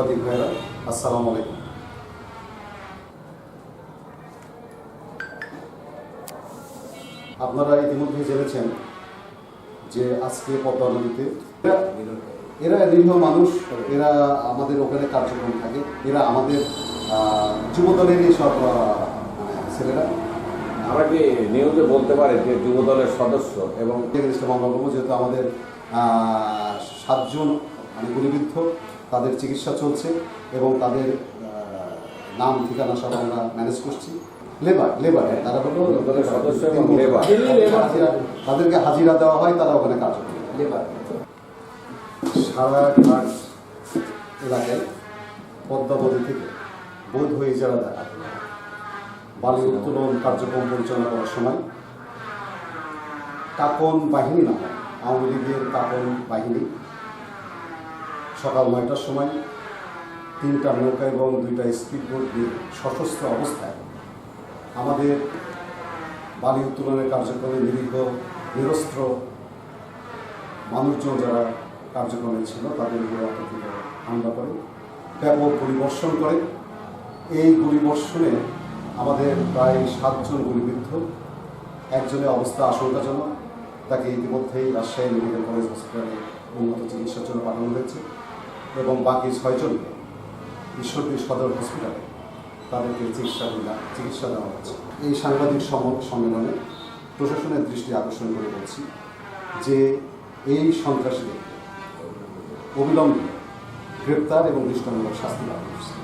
সাংবাদিক ভাইরা আসসালামু আলাইকুম। আপনারা ইতিমধ্যে জেনেছেন যে আজকে পদ্মা নদীতে এরা নিরীহ মানুষ এরা আমাদের ওখানে কার্যক্রম থাকে এরা আমাদের যুবদলেরই সব মানে ছেলেরা। আমরা কি নিউজে বলতে পারে যে যুবদলের সদস্য এবং জিনিসটা মামলা করব যেহেতু আমাদের সাতজন মানে গুলিবিদ্ধ তাদের চিকিৎসা চলছে এবং তাদের নাম ঠিকানা সব আমরা ম্যানেজ করছি। লেবার লেবার তারা হলো সদস্য এবং লেবার। হাজিরা- তাদেরকে হাজিরা দেওয়া হয় তারা ওখানে কাজ করে। লেবার সারা ঘাট এলাকায় পদ্মা নদী থেকে বোধ হয়ে যারা দেখা। বালি উত্তোলন কার্যক্রম পরিচালনা করার সময় কাকন বাহিনী নামে আওয়ামী লীগের কাকন বাহিনী সকাল নয়টার সময় তিনটা নৌকা এবং দুইটা স্পিডবোট দিয়ে সশস্ত্র অবস্থায় আমাদের বালি উত্তোলনের কার্যক্রমে নিরীহ, নিরস্ত্র মানুষজন যারা কার্যক্রমে ছিল, তাদের উপরে অতর্কিত হামলা করে, ব্যাপক গুলিবর্ষণ করে। এই গুলিবর্ষণে আমাদের প্রায় সাতজন গুলিবিদ্ধ, একজনের অবস্থা আশঙ্কাজনক, তাকে ইতিমধ্যেই রাজশাহী মেডিকেল কলেজ হসপিটালে উন্নত চিকিৎসার জন্য পাঠানো হয়েছে। এবং বাকি ছয়জন ঈশ্বরদী সদর হসপিটালে তাদেরকে চিকিৎসা চিকিৎসা দেওয়া হচ্ছে। এই সাংবাদিক সম্মেলনে প্রশাসনের দৃষ্টি আকর্ষণ করে বলছি যে এই সন্ত্রাসীদের অবিলম্বে গ্রেপ্তার এবং দৃষ্টান্তমূলক শাস্তি লাভ করছে।